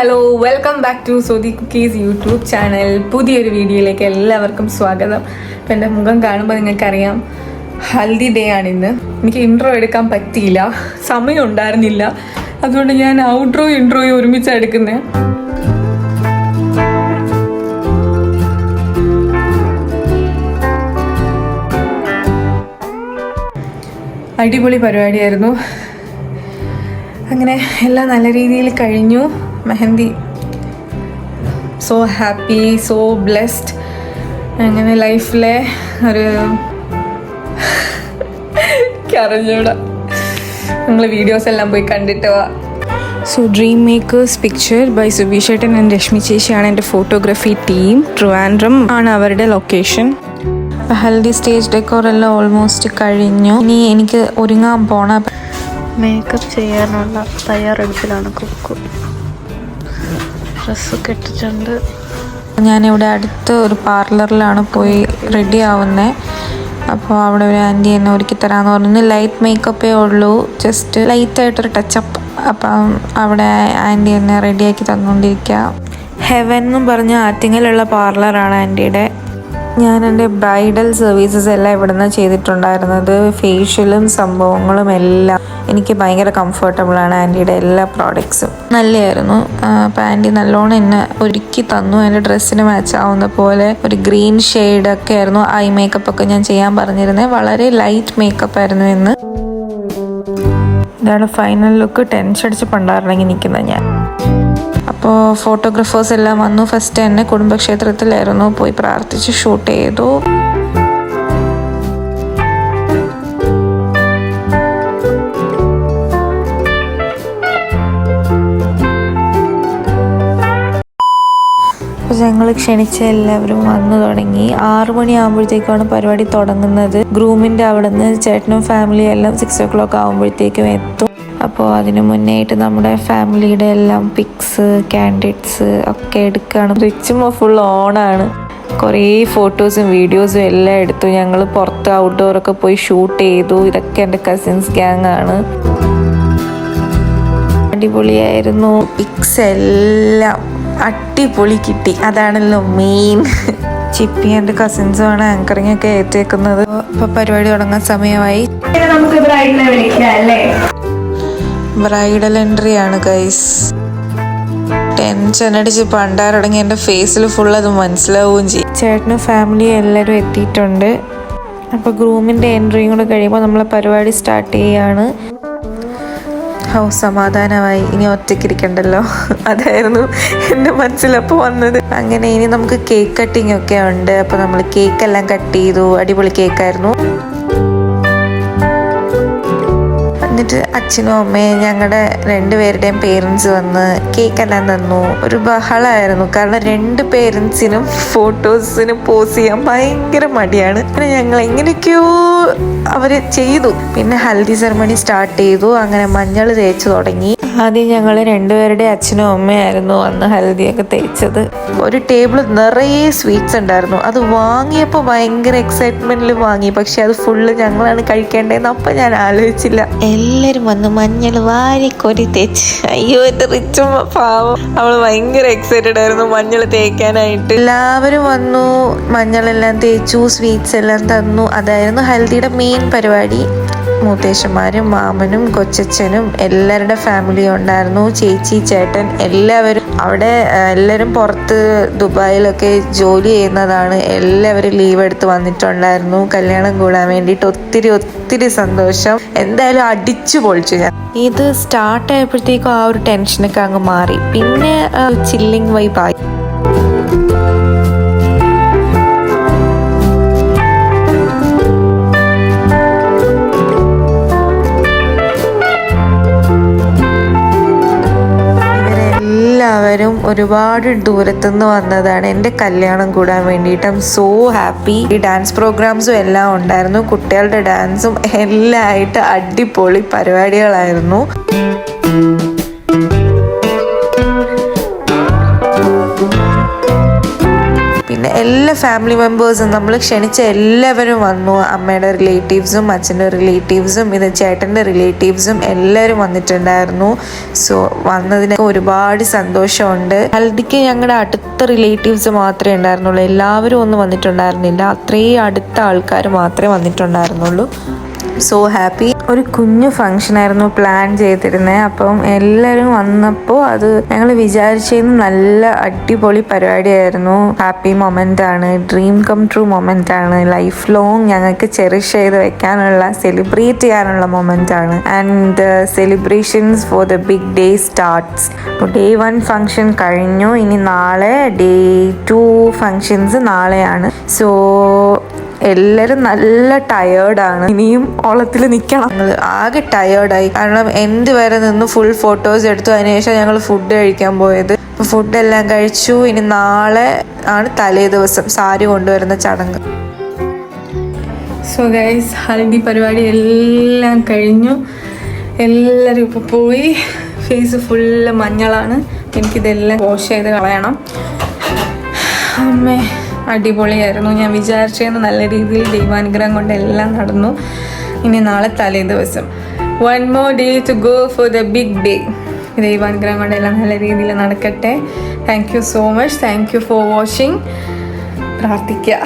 Hello welcome back to Sodi cookies YouTube channel പുതിയൊരു വീഡിയോയിലേക്ക് എല്ലാവർക്കും സ്വാഗതം. അപ്പം എന്റെ മുഖം കാണുമ്പോൾ നിങ്ങൾക്കറിയാം ഹൽദി ഡേ ആണിന്ന് എനിക്ക് ഇൻട്രോ എടുക്കാൻ പറ്റിയില്ല. സമയം ഉണ്ടായിരുന്നില്ല. അതുകൊണ്ട് ഞാൻ ഔട്ട്രോ ഇൻട്രോയും ഒരുമിച്ചാണ് എടുക്കുന്നത് അടിപൊളി പരിപാടിയായിരുന്നു. അങ്ങനെ എല്ലാം നല്ല രീതിയിൽ കഴിഞ്ഞു. Mehndi. So happy so blessed അങ്ങനെ ലൈഫിലെ ഒരു അറിഞ്ഞൂടാ നിങ്ങൾ വീഡിയോസ് എല്ലാം പോയി കണ്ടിട്ട് വാ. So Dream Makers picture by സുബീഷേട്ടൻ and Rashmi ചേച്ചിയാണ് എന്റെ ഫോട്ടോഗ്രാഫി ടീം ട്രിവാൻഡ്രം ആണ് അവരുടെ ലൊക്കേഷൻ ഹൽദി സ്റ്റേജ് ഡെക്കോർ എല്ലാം ഓൾമോസ്റ്റ് കഴിഞ്ഞു. ഇനി എനിക്ക് ഒരുങ്ങാൻ പോണ മേക്കപ്പ് ചെയ്യാനുള്ള തയ്യാറെടുപ്പിലാണ് കുക്കു. ഡ്രസ്സൊക്കെ ഇട്ടിട്ടുണ്ട്. ഞാനിവിടെ അടുത്ത് ഒരു പാർലറിലാണ് പോയി റെഡി ആവുന്നത് അപ്പോൾ അവിടെ ഒരു ആന്റി എന്നെ ഒരുക്കി തരാമെന്ന് പറഞ്ഞു. ലൈറ്റ് മേക്കപ്പേ ഉള്ളൂ. ജസ്റ്റ് ലൈറ്റായിട്ടൊരു ടച്ചപ്പ് അപ്പം അവിടെ ആന്റി എന്നെ റെഡിയാക്കി തന്നുകൊണ്ടിരിക്കുക ഹെവൻ എന്നും പറഞ്ഞ ആറ്റിങ്ങലുള്ള പാർലറാണ് ആന്റിയുടെ ഞാൻ എന്റെ ബ്രൈഡൽ സർവീസസ് എല്ലാം ഇവിടെ നിന്ന് ചെയ്തിട്ടുണ്ടായിരുന്നത് ഫേഷ്യലും സംഭവങ്ങളും എല്ലാം എനിക്ക് ഭയങ്കര കംഫർട്ടബിളാണ് ആന്റിയുടെ എല്ലാ പ്രോഡക്ട്സും നല്ലതായിരുന്നു അപ്പോൾ ആന്റി നല്ലോണം എന്നെ ഒരുക്കി തന്നു. എന്റെ ഡ്രസ്സിന് മാച്ച് ആവുന്ന പോലെ ഒരു ഗ്രീൻ ഒക്കെ ആയിരുന്നു ഐ മേക്കപ്പ് ഒക്കെ ഞാൻ ചെയ്യാൻ പറഞ്ഞിരുന്നത് വളരെ ലൈറ്റ് മേക്കപ്പ് ആയിരുന്നു എന്ന് ഇതാണ് ഫൈനൽ ലുക്ക് ടെൻഷൻ അടിച്ച് പണ്ടാറിറങ്ങി നിൽക്കുന്നത് ഞാൻ. അപ്പോൾ ഫോട്ടോഗ്രാഫേഴ്സ് എല്ലാം വന്നു. ഫസ്റ്റ് തന്നെ കുടുംബക്ഷേത്രത്തിലായിരുന്നു. പോയി പ്രാർത്ഥിച്ച് ഷൂട്ട് ചെയ്തു. ഞങ്ങൾ ക്ഷണിച്ച എല്ലാവരും വന്നു തുടങ്ങി. ആറു മണിയാകുമ്പോഴത്തേക്കാണ് പരിപാടി തുടങ്ങുന്നത്. ഗ്രൂമിന്റെ അവിടെ നിന്ന് ചേട്ടനും ഫാമിലിയും എല്ലാം സിക്സ് ഓ ക്ലോക്ക് ആകുമ്പോഴത്തേക്കും എത്തും. അപ്പോൾ അതിന് മുന്നേ ആയിട്ട് നമ്മുടെ ഫാമിലിയുടെ എല്ലാം പിക്സ് ക്യാൻഡിഡ്സ് ഒക്കെ എടുക്കുകയാണ്. റിച്ചും ഫുൾ ഓണാണ് കുറേ ഫോട്ടോസും വീഡിയോസും എല്ലാം എടുത്തു. ഞങ്ങൾ പുറത്ത് ഔട്ട്ഡോറൊക്കെ പോയി ഷൂട്ട് ചെയ്തു. ഇതൊക്കെ എന്റെ കസിൻസ് ഗ്യാങ് ആണ്. അടിപൊളിയായിരുന്നു. പിക്സ് എല്ലാം അടിപൊളി കിട്ടി. അതാണല്ലോ മെയിൻ ചിപ്പി എന്റെ കസിൻസുമാണ് ആങ്കറിങ് ഒക്കെ ഏറ്റേക്കുന്നത് ഇപ്പൊ പരിപാടി തുടങ്ങാൻ സമയമായി. നമുക്ക് അല്ലേ? ബ്രൈഡൽ എൻട്രി ആണ് ഗൈസ് ടെൻഷൻ അടിച്ച് പണ്ടാരടങ്ങി എന്റെ ഫേസിൽ ഫുൾ അത് മനസ്സിലാവുകയും ചെയ്യും. ചേട്ടനും ഫാമിലി എല്ലാവരും എത്തിയിട്ടുണ്ട്. അപ്പോൾ ഗ്രൂമിന്റെ എൻട്രിയും കൂടെ കഴിയുമ്പോൾ നമ്മളെ പരിപാടി സ്റ്റാർട്ട് ചെയ്യാണ്. ഹൗ സമാധാനമായി. ഇനി ഒറ്റയ്ക്കിരിക്കണ്ടല്ലോ അതായിരുന്നു എന്റെ മനസ്സിലപ്പോൾ വന്നത്. അങ്ങനെ ഇനി നമുക്ക് കേക്ക് കട്ടിങ് ഒക്കെ ഉണ്ട്. അപ്പോൾ നമ്മൾ കേക്ക് എല്ലാം കട്ട് ചെയ്തു. അടിപൊളി കേക്കായിരുന്നു എന്നിട്ട് അച്ഛനും അമ്മയും ഞങ്ങളുടെ രണ്ടുപേരുടെയും പേരൻസ് വന്ന് കേക്കെല്ലാം തന്നു. ഒരു ബഹളമായിരുന്നു കാരണം രണ്ട് പേരൻസിനും ഫോട്ടോസിനും പോസ് ചെയ്യാൻ ഭയങ്കര മടിയാണ്. പിന്നെ ഞങ്ങൾ എങ്ങനെയൊക്കെയോ അവർ ചെയ്തു. പിന്നെ ഹൽദി സെറമണി സ്റ്റാർട്ട് ചെയ്തു. അങ്ങനെ മഞ്ഞൾ തേച്ച് തുടങ്ങി. ആദ്യം ഞങ്ങൾ രണ്ടുപേരുടെ അച്ഛനും അമ്മയായിരുന്നു അന്ന് ഹൽദിയൊക്കെ തേച്ചത്. ഒരു ടേബിൾ നിറയെ സ്വീറ്റ്സ് ഉണ്ടായിരുന്നു. അത് വാങ്ങിയപ്പോൾ ഭയങ്കര എക്സൈറ്റ്മെന്റിൽ വാങ്ങി. പക്ഷെ അത് ഫുള്ള് ഞങ്ങളാണ് കഴിക്കേണ്ടതെന്ന് അപ്പം ഞാൻ ആലോചിച്ചില്ല. എല്ലാവരും വന്ന് മഞ്ഞൾ വാരിക്കൊരി തേച്ച്. അയ്യോ എന്റെ റിച്ചും പാവം. അവൾ ഭയങ്കര എക്സൈറ്റഡ് ആയിരുന്നു മഞ്ഞൾ തേക്കാനായിട്ട്. എല്ലാവരും വന്നു. മഞ്ഞളെല്ലാം തേച്ചു സ്വീറ്റ്സ് എല്ലാം തന്നു. അതായിരുന്നു ഹൽദിയുടെ മെയിൻ പരിപാടി. മൂത്തേശന്മാരും മാമനും കൊച്ചച്ഛനും എല്ലാവരുടെ ഫാമിലി ഉണ്ടായിരുന്നു. ചേച്ചി ചേട്ടൻ എല്ലാവരും അവിടെ എല്ലാവരും പുറത്ത് ദുബായിലൊക്കെ ജോലി ചെയ്യുന്നതാണ്. എല്ലാവരും ലീവ് എടുത്ത് വന്നിട്ടുണ്ടായിരുന്നു. കല്യാണം കൂടാൻ വേണ്ടിയിട്ട് ഒത്തിരി ഒത്തിരി സന്തോഷം. എന്തായാലും അടിച്ചു പൊളിച്ചു ഞാൻ. ഇത് സ്റ്റാർട്ട് ആയപ്പോഴത്തേക്കും ആ ഒരു ടെൻഷനൊക്കെ അങ്ങ് മാറി. പിന്നെ ചില്ലിങ് വൈബായി ഒരുപാട് ദൂരത്തുനിന്ന് വന്നതാണ് എന്റെ കല്യാണം കൂടാൻ വേണ്ടിയിട്ട്. ഐ സോ ഹാപ്പി ഈ ഡാൻസ് പ്രോഗ്രാംസും എല്ലാം ഉണ്ടായിരുന്നു. കുട്ടികളുടെ ഡാൻസും എല്ലാം ആയിട്ട് അടിപൊളി പരിപാടികളായിരുന്നു. പിന്നെ എല്ലാ ഫാമിലി മെമ്പേഴ്സും നമ്മൾ ക്ഷണിച്ച എല്ലാവരും വന്നു. അമ്മയുടെ റിലേറ്റീവ്സും അച്ഛന്റെ റിലേറ്റീവ്സും ഇത് ചേട്ടന്റെ റിലേറ്റീവ്സും എല്ലാവരും വന്നിട്ടുണ്ടായിരുന്നു. സോ വന്നതിന് ഒരുപാട് സന്തോഷമുണ്ട്. ഹൽദിക്ക് ഞങ്ങളുടെ അടുത്ത റിലേറ്റീവ്സ് മാത്രമേ ഉണ്ടായിരുന്നുള്ളൂ. എല്ലാവരും ഒന്നും വന്നിട്ടുണ്ടായിരുന്നില്ല. അത്രയും അടുത്ത ആൾക്കാർ മാത്രമേ വന്നിട്ടുണ്ടായിരുന്നുള്ളൂ. സോ ഹാപ്പി ഒരു കുഞ്ഞു ഫംഗ്ഷൻ ആയിരുന്നു പ്ലാൻ ചെയ്തിരുന്നത് അപ്പം എല്ലാവരും വന്നപ്പോൾ അത് ഞങ്ങൾ വിചാരിച്ചതിന് നല്ല അടിപൊളി പരിപാടിയായിരുന്നു. ഹാപ്പി മൊമെന്റ് ആണ്. ഡ്രീം കം ട്രൂ മൊമെന്റ് ആണ്. ലൈഫ് ലോങ് ഞങ്ങൾക്ക് ചെറിഷ് ചെയ്ത് വെക്കാനുള്ള സെലിബ്രേറ്റ് ചെയ്യാനുള്ള മൊമെന്റ് ആണ്. And celebrations for the big day starts അപ്പോൾ ഡേ വൺ ഫംഗ്ഷൻ കഴിഞ്ഞു. ഇനി നാളെ ഡേ ടു ഫങ്ഷൻസ് നാളെയാണ്. സോ എല്ലാരും നല്ല ടയേർഡാണ് ഇനിയും ഓളത്തിൽ നിൽക്കണം ഞങ്ങൾ ആകെ ടയേർഡായി കാരണം എന്ത് വരെ നിന്ന് ഫുൾ ഫോട്ടോസ് എടുത്തു. അതിനുശേഷം ഞങ്ങൾ ഫുഡ് കഴിക്കാൻ പോയത്. ഫുഡ് എല്ലാം കഴിച്ചു. ഇനി നാളെ ആണ് തലേ ദിവസം സാരി കൊണ്ടുവരുന്ന ചടങ്ങ്. സോ ഗൈസ് ഹൽദി പരിപാടി എല്ലാം കഴിഞ്ഞു. എല്ലാവരും ഇപ്പോൾ പോയി. ഫേസ് ഫുള്ള് മഞ്ഞളാണ്. എനിക്കിതെല്ലാം വാഷ് ചെയ്ത് കളയണം. അമ്മേ. അടിപൊളിയായിരുന്നു. ഞാൻ വിചാരിച്ചതെന്ന് നല്ല രീതിയിൽ ദൈവാനുഗ്രഹം കൊണ്ട് എല്ലാം നടന്നു. ഇനി നാളെ തലേ ദിവസം. One more day to go for the big day ദൈവാനുഗ്രഹം കൊണ്ട് എല്ലാം നല്ല രീതിയിൽ നടക്കട്ടെ. Thank you so much thank you for watching പ്രാർത്ഥിക്കുക